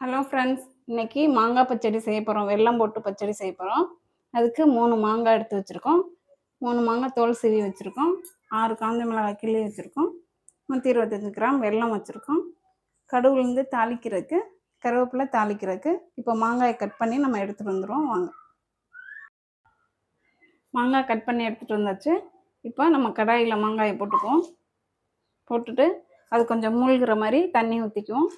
Hello friends இன்னைக்கு மாங்காய் பச்சடி செய்ய போகிறோம் வெல்லம் போட்டு பச்சடி செய்ய போகிறோம் அதுக்கு மூணு மாங்காய் எடுத்து வச்சுருக்கோம். மூணு மாங்காய் தோல் சீவி வச்சுருக்கோம். ஆறு காஞ்ச மிளகாய் கிள்ளி வச்சுருக்கோம். நூற்றி இருபத்தஞ்சி கிராம் வெல்லம் வச்சுருக்கோம். கடுகுலேருந்து தாளிக்கிறதுக்கு கருவேப்பிலை தாளிக்கிறதுக்கு இப்போ மாங்காயை கட் பண்ணி நம்ம எடுத்துகிட்டு வந்துடுவோம் வாங்க. மாங்காய் கட் பண்ணி எடுத்துகிட்டு வந்தாச்சு. இப்போ நம்ம கடாயில் மாங்காயை போட்டுக்குவோம். போட்டுட்டு அது கொஞ்சம் மூழ்கிற மாதிரி தண்ணி ஊற்றிக்குவோம்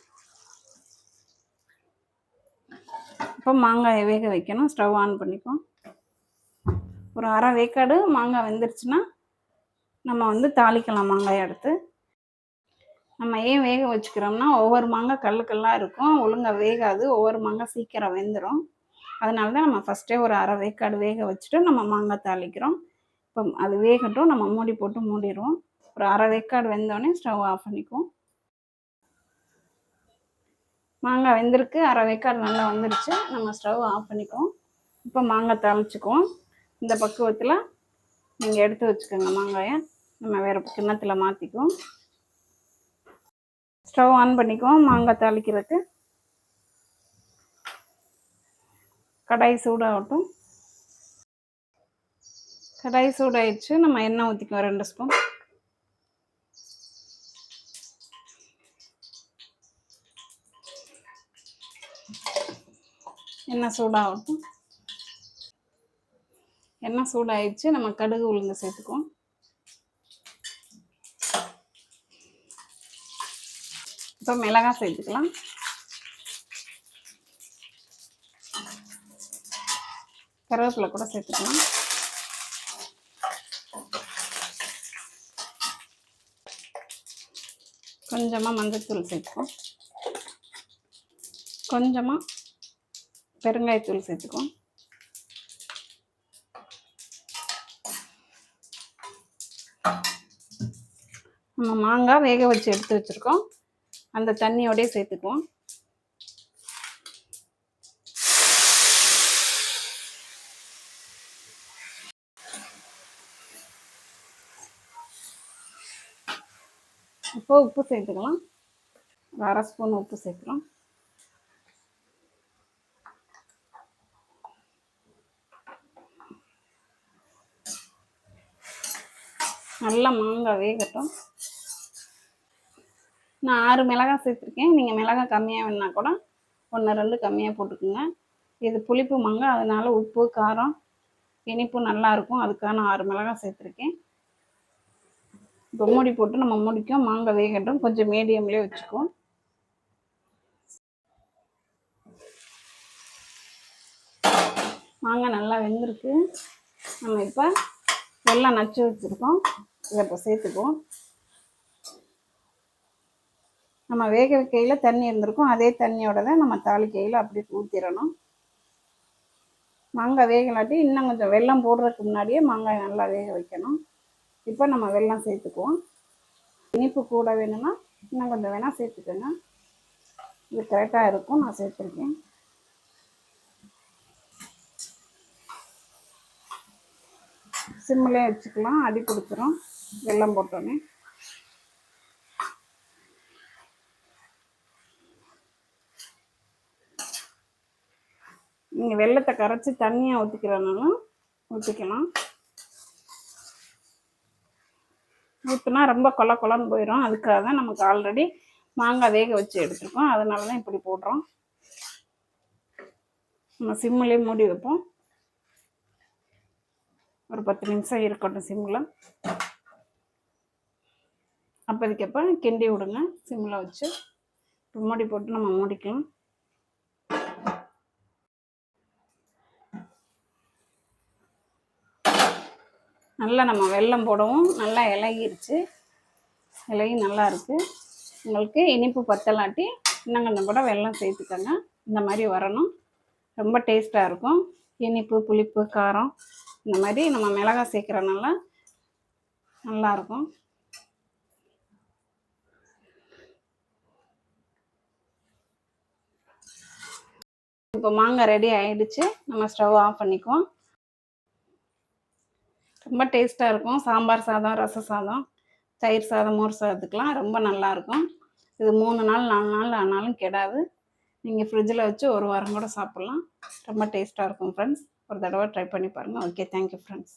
இப்போ மாங்காயை வேக வைக்கணும். ஸ்டவ் ஆன் பண்ணிக்குவோம் ஒரு அரை வேக்காடு மாங்காய் வெந்துருச்சுன்னா நம்ம வந்து தாளிக்கலாம் மாங்காயை எடுத்து. நம்ம ஏன் வேக வச்சுக்கிறோம்னா ஒவ்வொரு மாங்காய் கல் கல்லாக இருக்கும். ஒழுங்காக வேகாது. ஒவ்வொரு மாங்காய் சீக்கிரம் வெந்துடும் அதனால தான் நம்ம ஃபஸ்ட்டே ஒரு அரை வேக்காடு வேக வச்சுட்டு நம்ம மாங்காய் தாளிக்கிறோம். இப்போ அது வேகட்டும். நம்ம மூடி போட்டு மூடிடுவோம். ஒரு அரை வேக்காடு வெந்தோடனே ஸ்டவ் ஆஃப் பண்ணிக்குவோம். மாங்காய் வெந்திருக்கு அரை வேக்காடு நல்லா வந்துருச்சு. நம்ம ஸ்டவ் ஆஃப் பண்ணிக்குவோம். இப்போ மாங்காய் தாளிச்சுக்குவோம். இந்த பக்குவத்தில் நீங்கள் எடுத்து வச்சுக்கோங்க மாங்காயை. நம்ம வேறு கிண்ணத்தில் மாற்றிக்குவோம் ஸ்டவ் ஆன் பண்ணிக்குவோம். மாங்காய் தாளிக்கிறதுக்கு. கடாய் சூடாகட்டும். கடாய் சூடாயிடுச்சு. நம்ம எண்ணெய் ஊற்றிக்குவோம் ரெண்டு ஸ்பூன். எண்ணெய் சூடாகட்டும். எண்ணெய் சூடாயிடுச்சு. நம்ம கடுகு உளுந்து சேர்த்துக்குவோம். இப்போ மிளகாய் சேர்த்துக்கலாம். கருவேப்பிலை கூட சேர்த்துக்கலாம். கொஞ்சமாக மஞ்சத்தூள் சேர்த்துக்கோ கொஞ்சமாக பெருங்காயத்தூள் சேர்த்துக்குவோம். நம்ம மாங்காய் வேக வச்சு எடுத்து வச்சுருக்கோம். அந்த தண்ணியோடய சேர்த்துக்குவோம். இப்போ உப்பு சேர்த்துக்கலாம். அரை ஸ்பூன் உப்பு சேர்க்குறோம் நல்லா மாங்காய் வேகட்டும் நான் ஆறு மிளகாய் சேர்த்துருக்கேன். நீங்கள் மிளகாய் கம்மியாக வேணால் கூட ஒன்று ரெண்டு கம்மியாக போட்டுக்கோங்க. இது புளிப்பு மாங்காய் அதனால் உப்பு காரம் இனிப்பு நல்லாயிருக்கும் நான் ஆறு மிளகாய் சேர்த்துருக்கேன். இப்போ மூடி போட்டு நம்ம முடிக்கும் மாங்காய் வேகட்டும். கொஞ்சம் மீடியம்லேயே வச்சுக்குவோம். மாங்காய் நல்லா வெந்திருக்கு. நம்ம இப்போ வெள்ளம் நச்சு வச்சுருக்கோம். இதை இப்போ சேர்த்துக்குவோம். நம்ம வேக வைக்கையில் தண்ணி இருந்திருக்கும். அதே தண்ணியோட தான் நம்ம தாளிக்கையில் அப்படியே ஊற்றிடணும் மாங்காய் வேகலாட்டி இன்னும் கொஞ்சம் வெள்ளம் போடுறதுக்கு முன்னாடியே மாங்காய் நல்லா வேக வைக்கணும். இப்போ நம்ம வெள்ளம் சேர்த்துக்குவோம். இனிப்பு கூட வேணும்னா இன்னும் கொஞ்சம் வேணால் சேர்த்துக்கோங்க. இது கரெக்டாக இருக்கும். நான் சேர்த்துருக்கேன். சிம்மிலே வச்சுக்கலாம். அடி பிடிச்சிரும். வெள்ளம் போட்டோன்னே நீங்கள் வெள்ளத்தை கரைச்சி தண்ணியாக ஊற்றிக்கிறனாலும் ஊற்றிக்கலாம் ஊற்றுனா ரொம்ப கொல கொலன்னு போயிடும் அதுக்காக தான் நமக்கு ஆல்ரெடி மாங்காய் வேக வச்சு எடுத்துருக்கோம். அதனால தான் இப்படி போடுறோம். நம்ம சிம்மிலே மூடி வைப்போம். ஒரு பத்து நிமிஷம் இருக்கட்டும் சிம்மில் அப்போதைக்கப்போ கிண்டி விடுங்க சிம்மில் வச்சு. மூடி போட்டு நம்ம மூடிக்கலாம். நல்லா நம்ம வெல்லம் போடவும். நல்லா இலகிருச்சு. இலகி நல்லா இருக்குது உங்களுக்கு இனிப்பு பத்தலாட்டி இன்னும் கொஞ்சம் கூட வெல்லம் சேர்த்துக்கோங்க. இந்த மாதிரி வரணும். ரொம்ப டேஸ்ட்டாக இருக்கும். இனிப்பு புளிப்பு காரம். இந்த மாதிரி நம்ம மிளகாய் சேர்க்குறனால நல்லாயிருக்கும் இப்போ மாங்காய் ரெடி ஆகிடுச்சு நம்ம ஸ்டவ் ஆஃப் பண்ணிக்குவோம். ரொம்ப டேஸ்ட்டாக இருக்கும். சாம்பார் சாதம் ரச சாதம் தயிர் சாதம் மோர் சாதத்துக்கெலாம் ரொம்ப நல்லாயிருக்கும் இது மூணு நாள் நாலு நாள் ஆனாலும் கெடாது. நீங்கள் ஃப்ரிட்ஜில் வச்சு ஒரு வாரம் கூட சாப்பிட்லாம். ரொம்ப டேஸ்ட்டாக இருக்கும் ஃப்ரெண்ட்ஸ் ஒரு தடவை ட்ரை பண்ணி பாருங்கள் ஓகே தேங்க்யூ ஃப்ரெண்ட்ஸ்